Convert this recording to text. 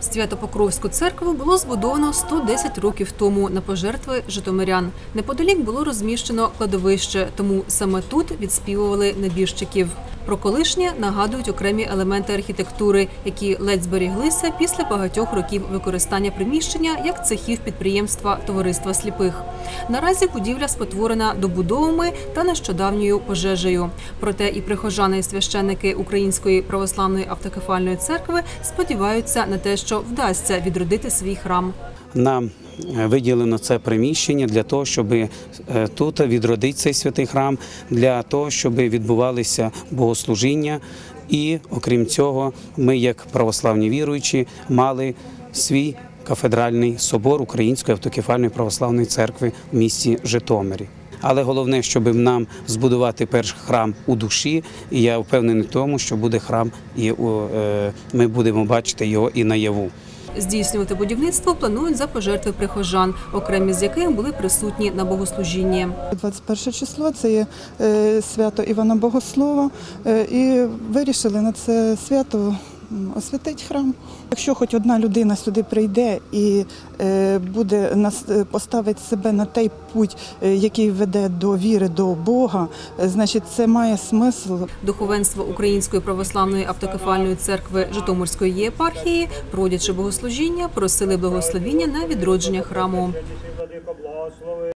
Свято-Покровську церкву було збудовано 110 років тому на пожертви житомирян. Неподалік було розміщено кладовище, тому саме тут відспівували небіжчиків. Про колишнє нагадують окремі елементи архітектури, які ледь зберіглися після багатьох років використання приміщення як цехів підприємства Товариства сліпих. Наразі будівля спотворена добудовами та нещодавньою пожежею. Проте і прихожани, і священники Української православної автокефальної церкви сподіваються на те, що вдасться відродити свій храм. Нам виділено це приміщення для того, щоб е, тут відродити цей святий храм, для того, щоб відбувалися богослужіння. І окрім цього, ми, як православні віруючі, мали свій кафедральний собор Української автокефальної православної церкви в місті Житомирі. Але головне, щоб нам збудувати перший храм у душі, і я впевнений в тому, що буде храм, і е, ми будемо бачити його і наяву. Здійснювати будівництво планують за пожертви прихожан, окремі з яких були присутні на богослужінні. 21 число це є е, свято Івана Богослова, е, і вирішили на це свято м, освятити храм. Якщо хоч одна людина сюди прийде і е, буде нас е, поставить себе на той путь, е, який веде до віри до Бога, значить це має смисл. Духовенство Української православної автокефальної церкви Житомирської єпархії, проводячи богослужіння, просили благословіння на відродження храму.